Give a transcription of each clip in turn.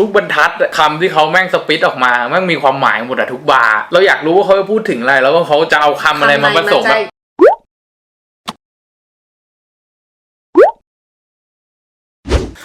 ทุกบรรทัดอะคำที่เขาแม่งสปิตออกมาแม่งมีความหมายหมดอะทุกบาร์เราอยากรู้ว่าเขาจะพูดถึงอะไร แล้วก็เขาจะเอาคำอะไรมาผสมแบบ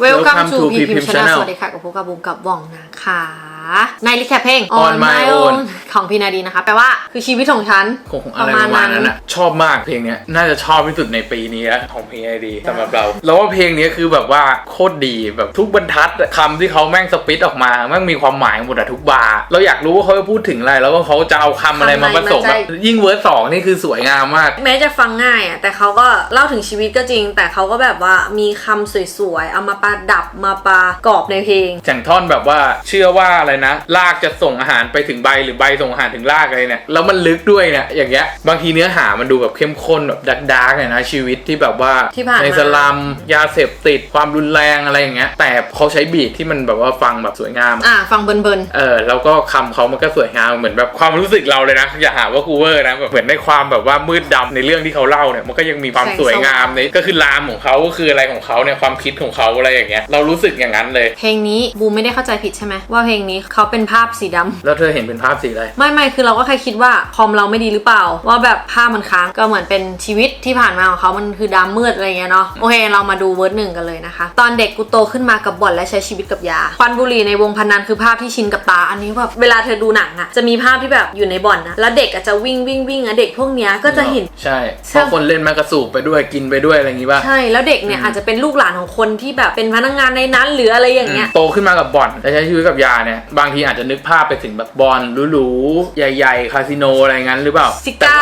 เวลคัม Welcome ทู to พีพิม PPM ชาแนล Channel สวัสดีค่ะกับพวกกับบูมกับว่องนะคะในลิแคปเพลง On My Own ของพีนาดีนะคะ แปลว่าคือชีวิตของฉันคงอะไรประมาณนั้นนะชอบมากเพลงเนี้ยน่าจะชอบที่สุดในปีนี้แล้วของ PID สำหรับเราแล้วว่าเพลงเนี้ยคือแบบว่าโคตรดีแบบทุกบรรทัดอะคำที่เขาแม่งสปิตออกมาแม่งมีความหมายหมดอะทุกบาร์เราอยากรู้ว่าเขาจะพูดถึงอะไร แล้วก็เขาจะเอาคำอะไรมาผสมคำไหนแบมาบใจยิ่งเวิร์สสองนี่คือสวยงามมาก แม้จะฟังง่ายอะแต่เขาก็เล่าถึงชีวิตก็จริง แต่เขาก็แบบว่ามีคำสวยๆเอามาประดับมาประกอบในเพลงอย่างท่อนแบบว่าเชื่อว่าอะไรนะลากจะส่งอาหารไปถึงใบหรือใบส่งอาหารถึงลากอะไรเนี่ยแล้วมันลึกด้วยเนี่ยอย่างเงี้ยบางทีเนื้อหามันดูแบบเข้มข้นแบบดักดาร์กเนี่ยนะชีวิตที่แบบว่าที่ผ่านมา ในสลัมยาเสพติดความรุนแรงอะไรอย่างเงี้ยแต่เขาใช้บีทที่มันแบบว่าฟังแบบสวยงาม อะฟังเบินเออแล้วก็คำเขามันก็สวยงามเหมือนแบบความรู้สึกเราเลยนะ อย่าหาว่ากูเวอร์นะแบบเหมือนในความแบบว่ามืดดำในเรื่องที่เขาเล่าเนี่ยมันก็ยังมีความสวยงามในก็คือรามของเขาก็คืออะไรของเขาเนี่ยความคิดของเขาอะไรอย่างเงี้ยเรารู้สึกอย่างนั้นเลย ๆเพลงนี้บูมไม่ได้เข้าใจผิดใช่ไหมว่าเพลงนี้เขาเป็นภาพสีดำแล้วเธอเห็นเป็นภาพสีอะไร ไม่ไม่คือเราก็แค่คิดว่าคอมเราไม่ดีหรือเปล่า ว่าแบบภาพมันค้างก็เหมือนเป็นชีวิตที่ผ่านมาของเขามันคือดำมืดอะไรเงี้ยเนาะโอเคเรามาดูเวิร์ดหนึ่งกันเลยนะคะ ตอนเด็กกูโตขึ้นมากับบ่อนและใช้ชีวิตกับยาควันบุหรี่ในวงพนันคือภาพที่ชินกับตาอันนี้แบบเวลาเธอดูหนังอะจะมีภาพที่แบบอยู่ในบ่อนนะแล้วเด็กอะจะวิ่งวิ่งวิ่งอะเด็กพวกเนี้ยก็จะเห็น ใช่เพราะคนเล่นแมกกาสูบไปด้วยกินไปด้วยอะไรอย่างงี้ป่ะ ใช่แล้วเด็กเนี่ยอาจจะเป็นลูกหลานของคนที่แบบเป็นพนักงานในนั้นหรืออะไรอย่างเงี้ย โตขึ้นมากับบ่อนและใช้ชีวิตกับยาเนี่ยบางทีอาจจะนึกภาพไปถึงแบบบอลหรูๆใหญ่ ๆ คาสิโนอะไรงั้นหรือเปล่าซิก้า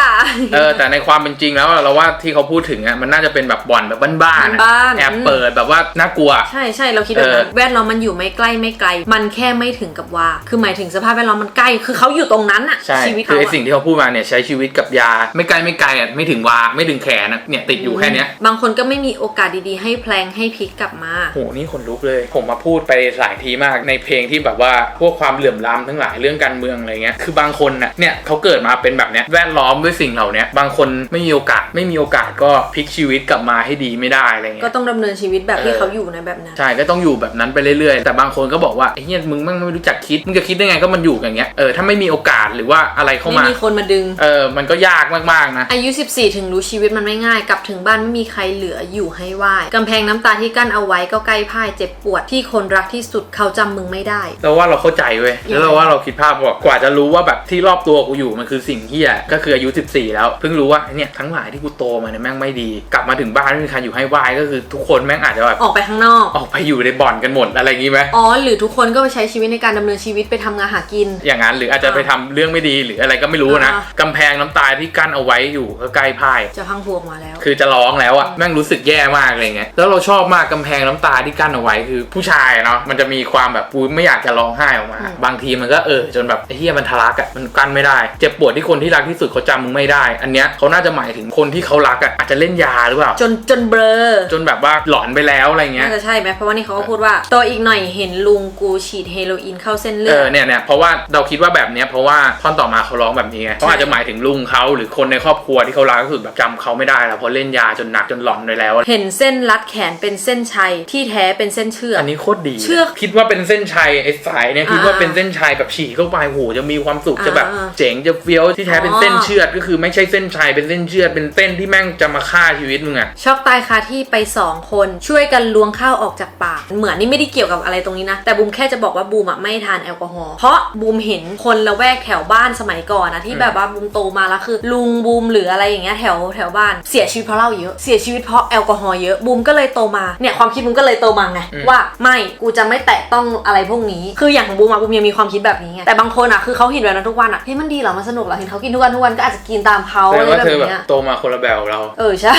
เออแต่ในความเป็นจริงแล้วอะเราว่าที่เขาพูดถึงอะมันน่าจะเป็นแบบบ่อนแบบบ้านๆอะบ้านๆแอบเปิดแบบว่าน่ากลัว ใช่ใช่เราคิดแบบนั้นเออแวดล้อมมันอยู่ไม่ใกล้ไม่ไกล มันแค่ไม่ถึงกับว่า คือหมายถึงสภาพแวดล้อมมันใกล้ คือเขาอยู่ตรงนั้นอะใช่ชีวิตคืเขาอไออะสิ่งที่เขาพูดมาเนี่ยใช้ชีวิตกับยาไม่ไกลไม่ไกลอะไม่ถึงวาไม่ถึงแขนอะเนี่ยติดอยู่แค่เนี้ยบางคนก็ไม่มีโอกาสดีๆ ให้แพลงให้พลิกกลับมาโหนี่ขนลุกเลย ผมมาพูดไปหลายทีมากในเพลงที่แบบว่าพวกความเหลื่อมล้ำทั้งหลายเรื่องการเมืองอะไรเงี้ยคือบางคนน่ะเนี่ยเขาเกิดมาเป็นแบบเนี้ยแวดล้อมด้วยสิ่งเหล่าเนี้ยบางคนไม่มีโอกาสไม่มีโอกาสก็พลิกชีวิตกลับมาให้ดีไม่ได้อะไรเงี้ยก็ต้องดำเนินชีวิตแบบที่เออเขาอยู่ในแบบนั้นใช่ก็ต้องอยู่แบบนั้นไปเรื่อยๆ แต่บางคนก็บอกว่าไอ้เหี้ยมึงแม่งไม่รู้จักคิดมึงจะคิดได้ไงก็มันอยู่อย่างเงี้ยเออถ้าไม่มีโอกาสหรือว่าอะไรเข้าไม่มามีคนมาดึงเออมันก็ยากมากๆนะอายุ 14 ถึงรู้ชีวิตมันไม่ง่ายกลับถึงบ้านไม่มีใครเหลืออยู่ให้ไหว้กำแพงน้ำตาที่กั้นเอาไว้ก็ใกล้พ่ายเจ็บปวดที่คนรักที่สุดเขาจำมึงไม่ได้เราว่าเราเข้าใจเว้ยแล้วเราว่าเราคิดภาพว่ากว่าจะรู้ว่าแบบที่รอบตัวกูอยู่มันคือสิ่งที่อะก็คืออายุ 14 แล้ว เพิ่งรู้ว่าเนี่ยทั้งหลายที่กูโตมาเนี่ยแม่งไม่ดี กลับมาถึงบ้านไม่มีใครอยู่ให้ไหว้ก็คือทุกคนแม่งอาจจะแบบออกไปข้างนอก ออกไปอยู่ในบ่อนกันหมดอะไรอย่างงี้ไหมอ๋อหรือทุกคนก็ไปใช้ชีวิตในการดำเนินชีวิตไปทำงานหากิน อย่างนั้นหรืออาจจะไปทำเรื่องไม่ดีหรืออะไรก็ไม่รู้นะอ่ากำแพงน้ำตาที่กั้นเอาไว้อยู่ก็ใกล้พ่ายจะพังพวงมาแล้ว คือจะร้องแล้วอะแม่งรู้สึกแย่มากอะไรเงี้ยแล้วเราชอบมากกำแพงน้ำตาที่กั้นเอาไว้คือผู้ชายเนาะมันจะมีความแบบกูไม่อยากจะร้องไห้ออกมาอืมบางทีมันก็เออจนแบบไอ้เฮียมันทะลักอะมันกั้นไม่ได้ เจ็บปวดที่คนที่รักที่สุดเขาจำมึงไม่ได้ อันเนี้ยเขาน่าจะหมายถึงคนที่เขารักอะอาจจะเล่นยาหรือเปล่าจนจนเบลอจนแบบว่าหลอนไปแล้วอะไรเงี้ยน่าจะใช่ไหมเพราะว่านี่เขาก็พูดว่าโตอีกหน่อยเห็นลุงกูฉีดเฮโรอีนเข้าเส้นเลืเอออด เนี่ยเนี่ยเพราะว่าเราคิดว่าแบบเนี้ยเพราะว่าท่อนต่อมาเขาร้องแบบนี้ไงเขาอาจจะหมายถึงลุงเขาหรือคนในครอบครัวที่เขารักที่สุดแบบจำเขาไม่ได้แล้วเพราะเล่นยาจนหนักจนหลอนไปแล้วเห็นเส้นรัดแขนเป็นเส้นชัยที่แท้เป็นเส้นเชือก อันนี้โคตรดีเชือก คิดว่าเป็นเส้นชัยไอ้สายเนี่ยคิดว่าอ่าเป็นเส้นชัยแบบฉีกเข้าไปโหจะมีความสุขอ่าจะแบบเจ๋งจะเฟี้ยวที่แท้เป็นเส้นอ๋อเชือดก็คือไม่ใช่เส้นชัยเป็นเส้นเชือดเป็นเส้นที่แม่งจะมาฆ่าชีวิตมึงอะช็อกตายคาที่ไปสองคนช่วยกันล้วงข้าวออกจากปากเหมือนนี่ไม่ได้เกี่ยวกับอะไรตรงนี้นะแต่บูมแค่จะบอกว่าบูมอะไม่ทานแอลกอฮอล์เพราะบูมเห็นคนละแวกแถวบ้านสมัยก่อนนะที่แบบว่าบูมโตมาแล้วคือ ลุงบูมหรืออะไรอย่างเงี้ยแถวแถวบ้านเสียชีวิตเพราะเหล้าเยอะเสียชีวิตเพราะแอลกอฮอล์เยอะบูมก็เลยโตมาเนี่ยความคิดบูมก็เลยโตมาไงว่าไม่กูจะไม่แตะต้องอะไรพวกนี้คืออย่างของบูมอะบูมยังมีความคิดแบบนี้ไงแต่บางคนอะคือเขาเห็นแบบนั้นทุกวันอะเฮ้ยมันดีเหรอมันสนุกเหรอเห็นเขากินทุกวันทุกวันก็อาจจะกินตามเขาแสดอะงไรว่าแบบเธอแบบเนี้ยโตมาคนละแบบกับเรา เออใช่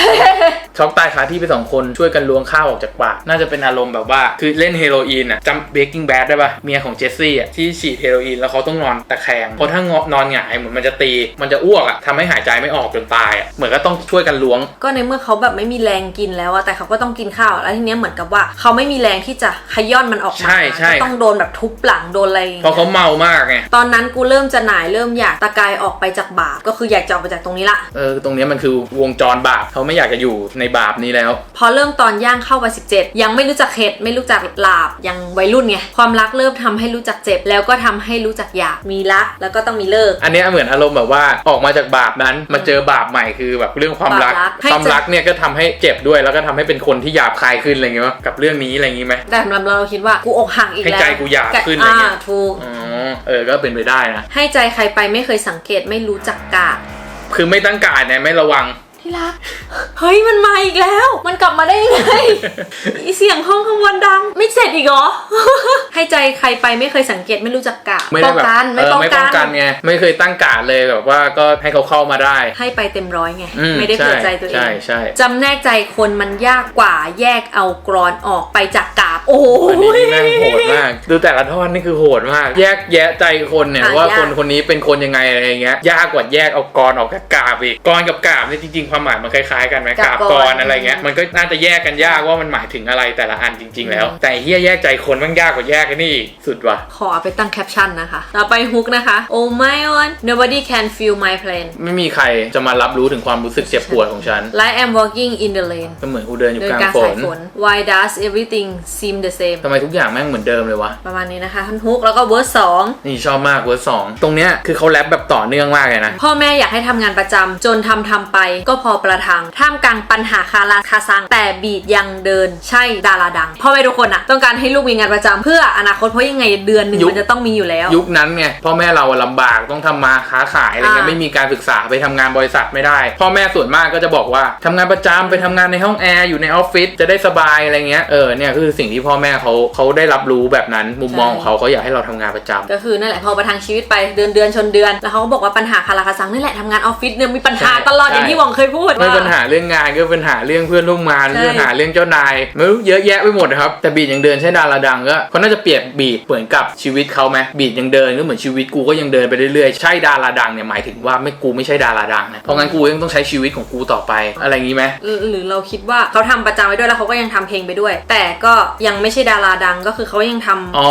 ช็อกตายคาที่ไปสองคนช่วยกันล้วงข้าวออกจากปาก น่าจะเป็นอารมณ์แบบว่า คือเล่นเฮโรอีนอะจำเบกกิ้งแบดได้ปะเมียของเจสซี่อะที่ฉีดเฮโรอีนแล้วเขาต้องนอนตะแคงเพราะถ้างอนอนหงายเหมือนมันจะตี มันจะอ้วกอะทำให้หายใจไม่ออกจนตายอะเหมือนก็ต้องช่วยกันล้วง ก็ในเมื่อเขาแบบไม่มีแรงกินแล้วอะแต่เขาก็ต้องกินข้าว แล้วทีเนี้ยเหมือนกับว่า เขาไม่มีแรงที่จะขย้อนมันออกมาใช่ใช่ ก็ต้องโดนแบบทุบหลังโดนอะไรอย่างเพราะเงี้เขายเมามากไงตอนนั้นกูเริ่มจะหน่ายเริ่มอยากตะกายออกไปจากบาปก็คืออยากจะออกไปจากตรงนี้ละเออตรงเนี้ยมันคือวงจรบาปเขาไม่อยากจะอยู่ในบาปนี้แล้ว พอเริ่มตอนย่างเข้าวัย17 ยังไม่รู้จักเข็ดไม่รู้จักหลาบยังวัยรุ่นไงความรักเริ่มทำให้รู้จักเจ็บ แล้วก็ทำให้รู้จักอยากมีรักแล้วก็ต้องมีเลิก อันเนี้ยเหมือนอารมณ์แบบว่าออกมาจากบาปนั้นมาเจอบาปใหม่คือแบบเรื่องความรักบาปรักให้ความรักเนี่ยก็ทำให้เจ็บด้วยแล้วก็ทำให้เป็นคนที่หยาบคายขึ้นอะไรเงี้ยวะกับเรื่องนี้อะไรอย่างงี้ไหมแต่สำหรับเราคิดว่ากูอกหักอีกให้แล้วใจกูหยาบขึ้นอะไรเงี้ยอ่าถูก อ๋อเออก็เป็นไปได้นะ ให้ใจใครไปไม่เคยสังเกตไม่รู้จักกาดคือไม่ตั้งการเนี่ยไม่ระวัง ที่รัก เฮ้ยมันมาอีกแล้ว มันกลับมาได้ยังไงอีเสียงห้องข้างบนดัง ไม่เสร็จอีกเหรอ ให้ใจใครไปไม่เคยสังเกตไม่รู้จักกาดไม่ป้ได้องแบบกันไม่เออป้องไม่กัป้องกันนไงไม่เคยตั้งการเลยแบบว่าก็ให้เขาเข้ามาได้ให้ไปเต็มร้อยไง อืไม่ได้เผื่อใจตัวเอใช่ง ใช่ จำแนกใจคนมันยากกว่าแยกเอากรอนออกไปจากกาบ โอ้โห อันนี้นี่แม่งโหดมาก ดูแต่ละท่อนนี่คือโหดมาก แยกแยะใจคนเนี่ยหายาก ว่าคนคนนี้เป็นคนยังไงอะไรอย่างเงี้ย ยากกว่าแยกเอากรออกจากกาบอีกกรกับกาบเนี่ยจริงๆความหมายมันคล้ายๆกันไหมกาบกรอะไรเงี้ยมันก็น่าจะแยกกันยากว่ามันหมายถึงอะไรแต่ละอันจริง ๆ แล้ว แต่เฮียแยกใจคนมันยากกว่าแยกกันนี่อีกสุดว่ะขอเอาไปตั้งแคปชั่นนะคะ ต่อไปฮุกนะคะ Oh my one nobody can feel my pain ไม่มีใครจะมารับรู้ถึงความรู้สึกเจ็บปวดของฉัน like I'm walking in the lane ก็เหมือนกูเดินอยู่เดินกลางกลางฝสายนฝน Why does everything seem the same ทำไมทุกอย่างแม่งเหมือนเดิมเลยวะ ประมาณนี้นะคะท่อนฮุกแล้วก็เวอร์สองนี่ชอบมากเวอร์สองตรงเนี้ยคือเขาแรปแบบต่อเนื่องมากเลยนะพ่อแม่อยากให้ทำงานประจำจนทำทำไปก็พอประทัง ท่ามกลางปัญหาคาราคาซัง แต่บีดยังเดินใช่ดาราดังพ่อแม่ทุกคนอะต้องการให้ลูกมีงานประจำเพื่ออนาคตเพราะยังไงเดือนหนึ่งยุค มันจะต้องมีอยู่แล้ว ยุคนั้นไงพ่อแม่เราอะลำบากต้องทำมาค้าขายอะไรเงี้ยอ่า ไม่มีการศึกษาไปทำงานบริษัทไม่ได้ พ่อแม่ส่วนมากก็จะบอกว่าทำงานประจำไปทำงานในห้องแอร์อยู่ในออฟฟิศจะได้สบายอะไรเงี้ยเออเนี่ยคือสิ่งที่พ่อแม่เขาเขาได้รับรู้แบบนั้นมุมมองของเขาเขาอยากให้เราทำงานประจำ ก็คือนั่นแหละพอประทังชีวิตไปเดือนเดือนชนเดือน แล้วเขาก็บอกว่าปัญหาคาราคาซังนี่แหละทำงานออฟฟิศเนี่ยมีปัญหาใช่ตลอดใช่อย่างที่หวังเคยพูดไม่ว่า ปัญหาเรื่องงานก็ปัญหาเรื่องเพื่อนร่วมงานใช่ ปัญหาเรื่องเจ้านายไม่รู้เยอะแยะไปหมดนะครับ แต่บีดยังเดินใช่ดาราดังก็เขาน่าจะเปรียบบีดเหมือนกับชีวิตเขาไหมบีดยังเดินก็เหมือนชีวิตกูก็ยังเดินไปเรื่อยๆใช่ดาราดังเนี่ยหมายถึงว่าไม่กูไม่ใช่ดาราดังนะเพราะงั้นกูยังต้องใช้ชีวิตของกูต่อไป อะไรอย่างนี้ไหม หรือหรือเราคิดว่าเขาทำประจำไว้ด้วยแล้วเขาก็ยังทำเพลงไปด้วย แต่ก็ยังไม่ใช่ดาราดังก็คือเขายังทำอ๋อ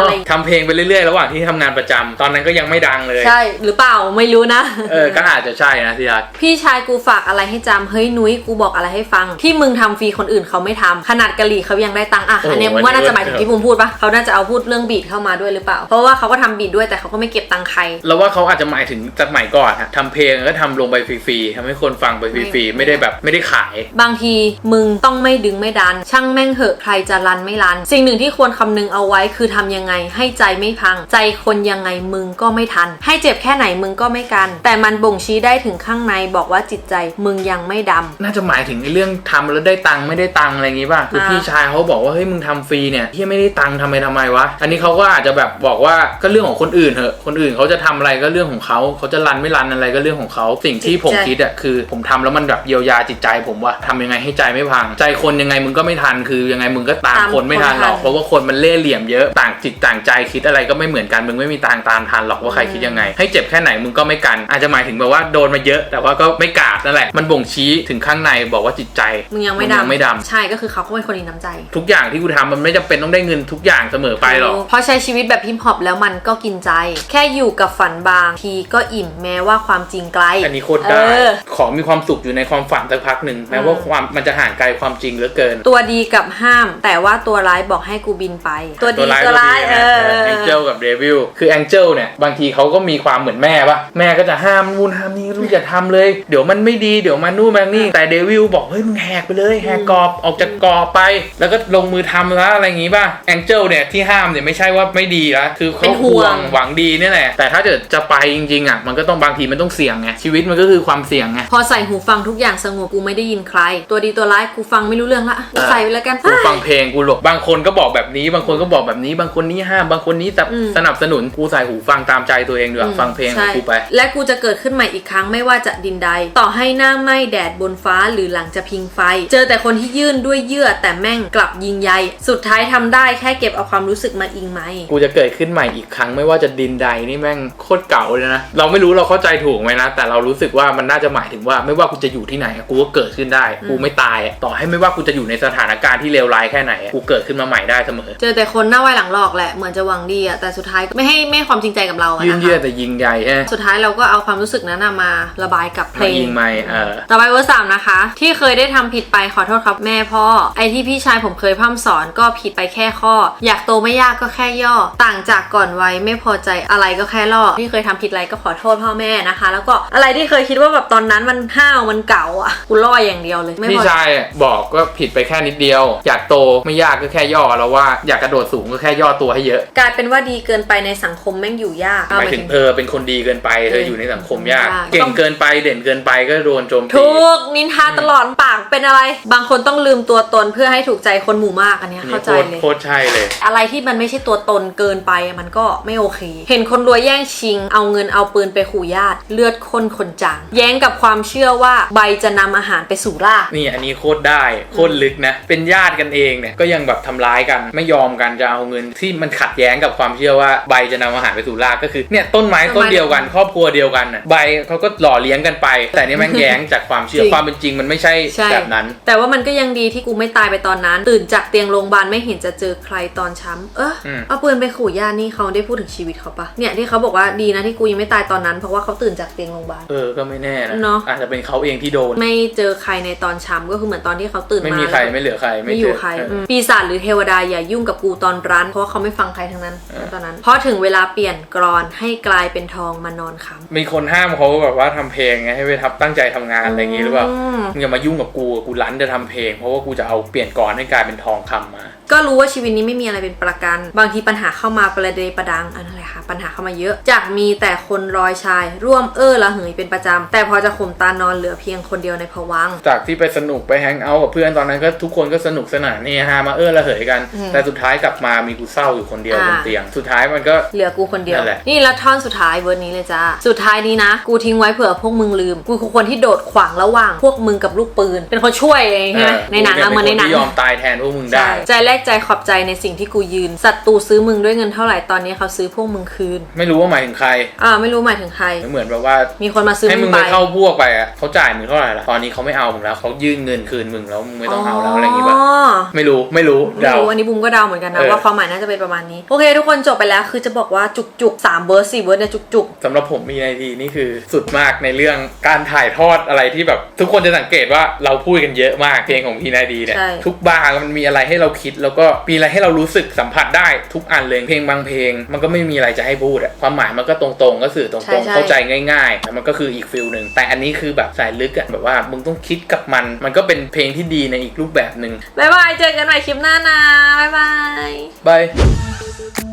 อะไรทำเพลงไปเรื่อยๆ ระหว่างที่ทำงานประจำตอนนั้นก็ยังไม่ดังเลย ใช่หรือเปล่าไม่รู้นะ เออ ก็อาจจะใช่นะที่รัก พี่ชายกูฝากอะไรให้จำเฮ้ยนุ้ยกูบอกอะไรให้ฟัง ที่มึงทำฟรีคนอื่นเขาไม่ทำขนาดกะหรี่เขายังได้ตังค์อะโอ้โหอันเนี้ยมึงว่าน่าจะหมายถึงที่บูมพูดปะเขาน่าจะเอาพูดเรื่องบีดเข้ามาด้วยหรือเปล่า เพราะว่าเขาก็ทำบีดด้วยแต่เขาก็ไม่เก็บตังค์ใครแล้วว่าเขาอาจจะหมายถึงจากสมัยก่อนฮะทำเพลงแล้วก็ทำลงไปฟรีๆทำให้คนฟังไปฟรีๆไม่ได้แบบไม่ได้ขาย บางทีมึงต้องไม่ดึงไม่ดัน ช่างแม่งเหอะใครจะรันไม่รัน สิ่งหนึ่งที่ควรคำนึงเอาไว้คือทำยังไงให้ใจไม่พัง ใจคนยังไงมึงก็ไม่ทัน ให้เจ็บแค่ไหนมึงก็ไม่กัน แต่มันบ่งชี้ได้ถึงข้างในบอกว่าจิตใจมึงยังไม่ดำ น่าจะหมายถึงไอ้เรื่องทำแล้วได้ตังค์ไม่ได้ตังค์อะไรอย่างงี้ป่ะคืออ่าพี่ชายเขาบอกว่าเฮ้ยมึงทำฟรีเนี่ยที่ไม่ได้ตังค์ทำไมทำไมวะอันนี้เขาก็อาจจะแบบบอกว่าก็เรื่องของคนอื่นเถอะคนอื่นเขาจะทำอะไรก็เรื่องของเขาเขาจะรันไม่รันอะไรก็เรื่องของเขาสิ่งที่ผมคิดอะคือ ผมทำแล้วมันแบบเยียวยาจิตใจผมว่าทำยังไงให้ใจไม่พัง ใจคนยังไงมึงก็ไม่ทันคือยังไงมึงก็ตามตามคนไม่ทันหรอกคนทัน เพราะว่าคนมันเล่ห์เหลี่ยมเยอะต่างจิตต่างใจคิดอะไรก็ไม่เหมือนกันมึงไม่มีทางตามทันหรอกว่าใครคิดยังไง ให้เจ็บแค่ไหนมึงก็ไม่กัน อาจจะหมายถึงแบบว่าโดนมาเยอะ แต่ว่าก็ไม่กาดนั่นแหละมันบ่งชี้ถึงข้างในบอกว่าจิตใจมึงยังไม่มึงยังไม่ดำดำใช่ก็คือเขาก็เป็นคนดีน้ำใจ ทุกอย่างที่กูทำมันไม่จำเป็นต้องได้เงินทุกอย่างเสมอไปหรอกเพราะใช้ชีวิตแบบฮิปฮอปแล้วมันก็กินใจ แค่อยู่กับฝันบางทีก็อิ่มแม้ว่าความจริงไกลอันนี้โคตรได้เออขอมีความสุขอยู่ในความฝันสักพักหนึ่งแม้ว่าความมันจะห่างไกลความจริงเหลือเกิน ตัวดีกับห้าม แต่ว่าตัวร้ายบอกให้กูบินไป ตัวดีตัวร้ายเออแองเจิลกับเดวิลคือแองเจิลเนี่ยบางทีเขาก็มีความเหมือนแม่ปะแม่ก็จะห้ามนู่นห้ามนี่ลูกอย่าทำเลย เดี๋ยวมันไม่ดีเดี๋ยวมันนู่นมันนี่ แต่เดวิลบอกเฮ้ยมึงแหกไปเลยแหกกรอบออกจากกรอบไป แล้วก็ลงมือทำแล้วอะไรอย่างงี้ป่ะแองเจิลเนี่ยที่ห้ามเนี่ยไม่ใช่ว่าไม่ดีละคือเขาเป็นห่วงหวังดีนี่แหละแต่ถ้าเกิดจะไปจริงๆอะมันก็ต้องบางทีมันต้องเสี่ยงไงชีวิตมันก็คือความเสี่ยงไงพอใส่หูฟังทุกอย่างสงบกูไม่ได้ยินใคร ตัวดีตัวร้ายกูฟังไม่รู้เรื่องละกูใส่ไปแล้วกันกูฟังเพลงกูหลบบางคนก็บอกแบบนี้ บางคนก็บอกแบบนี้ บางคนนี้ห้ามบางคนนี้แต่อืมสนับสนุนกูใส่หูฟังตามใจตัวเองดีกว่าฟังเพลงของใช่กูไป และกูจะเกิดขึ้นใหม่อีกครั้งไม่ว่าจะดินใดต่อให้หน้าไหม้แดดบนฟ้าหรือหลังจะพิงไฟ เจอแต่คนที่ยื่นด้วยเยื่อแต่แม่งกลับยิงใย สุดท้ายทำได้แค่เก็บเอาความรู้สึกมาอิงไหม กูจะเกิดขึ้นใหม่อีกครั้งไม่ว่าจะดินใดนี่แม่งโคตรเก่าเลยนะ เราไม่รู้เราเข้าใจถูกไหมนะ แต่เรารู้สึกว่ามันน่าจะหมายถึงว่าไม่ว่ากูจะอยู่ที่ไหนอะกูก็เกิดขึ้นได้ กูไม่ตายอะต่อให้ไม่ว่ากูจะอยู่ในสถานการณ์ที่เลวร้ายแค่ไหนอะกูเกิดขึ้นมาใหม่ได้เสมอ เจอแต่คนหน้าไหวหลังหลอกแหละเหมือนจะหวังดีอะแต่สุดท้ายก็ไม่ให้ไม่ให้ความจริงใจกับเราอะยืนนะเยือคะแต่ยิงใหญ่ฮะสุดท้ายเราก็เอาความรู้สึกนั้นน่ะมาระบายกับเพลมางยิงไม่เออต่อไปเวอร์สามนะคะ ที่เคยได้ทำผิดไปขอโทษครับแม่พ่อ ไอที่พี่ชายผมเคยพร่ำสอนก็ผิดไปแค่ข้อ อยากโตไม่ยากก็แค่ย่อ ต่างจากก่อนวัยไม่พอใจอะไรก็แค่ล่อที่เคยทำผิดอะไรก็ขอโทษพ่อแม่นะคะ แล้วก็อะไรที่เคยคิดว่าแบบตอนนั้นมันห้าวมันเก่าอะกูล่ออย่างเดียวเลยไม่พี่พอใจชายบอกก็ผิดไปแค่นิดเดียว อยากโตไม่ยากก็แค่ย่อแล้วว่าอยากกระโดดสูงก็แค่ย่อตัวให้เยอะกลายเป็นว่าดีเกินไปในสังคมแม่งอยู่ยากหมายถึงเออเป็นคนดีเกินไปเธออยู่ในสังคมยากยากเก่งเกินไปเด่นเกินไปก็โดนโจมตีถูกนินทาตลอดปากเป็นอะไร บางคนต้องลืมตัวตนเพื่อให้ถูกใจคนหมู่มากอันเนี้ยนี่เข้าโคใจตรเลยโคตรใช่เลย อะไรที่มันไม่ใช่ตัวตนเกินไปมันก็ไม่โอเค เห็นคนรวยแย่งชิง เอาเงินเอาปืนไปขู่ญาติเลือดข้นคนจางแย้งกับความเชื่อว่าใบจะนำอาหารไปสู่รากนี่อันนี้โคตรได้โคตรลึกนะ เป็นญาติกันเองเนี่ยก็ยังแบบทำร้ายกัน ไม่ยอมกันจะเอาเงินที่มันขัดแย้งกับความเชื่อว่าใบจะนำอาหารไปสู่รากก็คือเนี่ยต้นไม้ต้นเดียวกัน ครอบครัวเดียวกันน่ะใบเขาก็หล่อเลี้ยงกันไป แต่นี่แม่งแย้งจากความเชื่อจริง ความเป็นจริงมันไม่ใช่ใช่แบบนั้น แต่ว่ามันก็ยังดีที่กูไม่ตายไปตอนนั้น ตื่นจากเตียงโรงพยาบาลไม่เห็นจะเจอใครตอนช้ำเอออม เอาปืนไปขู่ญาตินี่เขาได้พูดถึงชีวิตเขาปะเนี่ยที่เขาบอกว่าดีนะที่กูยังไม่ตายตอนนั้น เพราะว่าเขาตื่นจากเตียงโรงพยาบาล เออก็ไม่แน่นะเนอะ อาจจะเป็นเขาเองที่โดน ไม่เจอใครในตอนช้ำก็คือเหมือนตอนที่เขาตื่นมาไม่มีใครไม่เหลือใครไม่เจอยู่ใครเอออมปีศาจหรือเทวดาอย่ายุ่งกับกูตอนร้าน เพราะว่าเขาไม่ฟังใครทั้งนั้นเออ ตอนนั้น เพราะถึงเวลาเปลี่ยนกรอนให้กลายเป็นทองมานอนค้ำ มีคนห้ามเขาแบบว่าทำเพลงไงให้ไปทับตั้งใจทำงานอะไรอย่างงี้หรือเปล่ามมึงอย่ามายุ่งกับกูกูรั้นจะทำเพลง เพราะว่ากูจะเอาเปลี่ยนก่อนให้กลายเป็นทองคำมา ก็รู้ว่าชีวิตนี้ไม่มีอะไรเป็นประกัน บางทีปัญหาเข้ามาประเดประดังอันนั้นแหละค่ะปัญหาเข้ามาเยอะ จากมีแต่คนรอยชาย ร่วมเอ้อละเหยเป็นประจำแต่พอจะข่มตานอนเหลือเพียงคนเดียวในภวังค์จากที่ไปสนุกไปแฮงเอาท์กับเพื่อนตอนนั้นก็ทุกคนก็สนุกสนานนี่ฮามาเออระเหยกันอืมแต่สุดท้ายกลับมามีกูเศร้าอยู่คนเดียวอ่าบนเตียง สุดท้ายมันก็เหลือกูคนเดียวนั่นแหละนี่แล้วท่อนสุดท้ายเวอร์นี้เลยจ้าสุดท้ายนี้นะ กูทิ้งไว้เผื่อพวกมึงลืม กูคือคนที่โดดขวางระหว่างพวกมึงกับลูกปืน เป็นคนช่วยเองใช่ไหมเออในหนังกูอะเหมือนในหนังที่ยอมตายแทนพวกมึงได้ใช่ใจแรกใจขอบใจในสิ่งที่กูยืนศัตรูซื้อมึงด้วยเงินเท่าไหร่ตอนนี้เขาซื้อพวกมึงคืน ไม่รู้ว่าหมายถึงใคร อ่าไม่รู้หมายถึงใคร เหมือนแบบว่า มีคนมาซื้อให้มึมึงงไปไปเข้าพวกไปอะเขาจ่ายมึงเท่าไหร่ละตอนนี้เขาไม่เอามึงแล้วเขายื่นเงินคืนมึงแล้วมึงไม่ต้องเอาแล้วอะไรอย่างงี้ป่ะอ๋อไม่รู้ไม่รู้ไม่เดา รู้อันนี้บุมก็เดาเหมือนกันนะเออ ว่าความหมายน่าจะเป็นประมาณนี้ โอเค ทุกคนจบไปแล้วคือจะบอกว่าจุกจุกๆสามเบิร์ดสี่เบิร์ดเนี่ยจุกจุกสำหรับผมมีนาทีนี่คือสุดมากในเรื่องการถ่ายทอดอะไรที่แบบทุกคนจะสังเกตว่าเราพูดกันเยอะมากเพลงของพีนาดีเนี่ย ใช่ ทุกบางมันมีอะไรให้เราคิด แล้วก็มีอะไรให้เรารู้สึกสัมผัสได้ทุกอันเลยเพลงบางเพลง มันก็ไม่มีอะไรจะให้พูดอะความหมายมันก็ตรงๆ ก็สื่อตรงๆเข้าใจง่ายๆแต่มันก็คืออีกฟิลหนึ่งแต่อันนี้คือแบบสายลึกอะแบบว่ามึงต้องคิดกับมัน มันก็เป็นเพลงที่ดีในอีกรูปแบบหนึ่งๆบ๊ายบาย เจอกันใหม่คลิปหน้านะ บ๊ายบาย บาย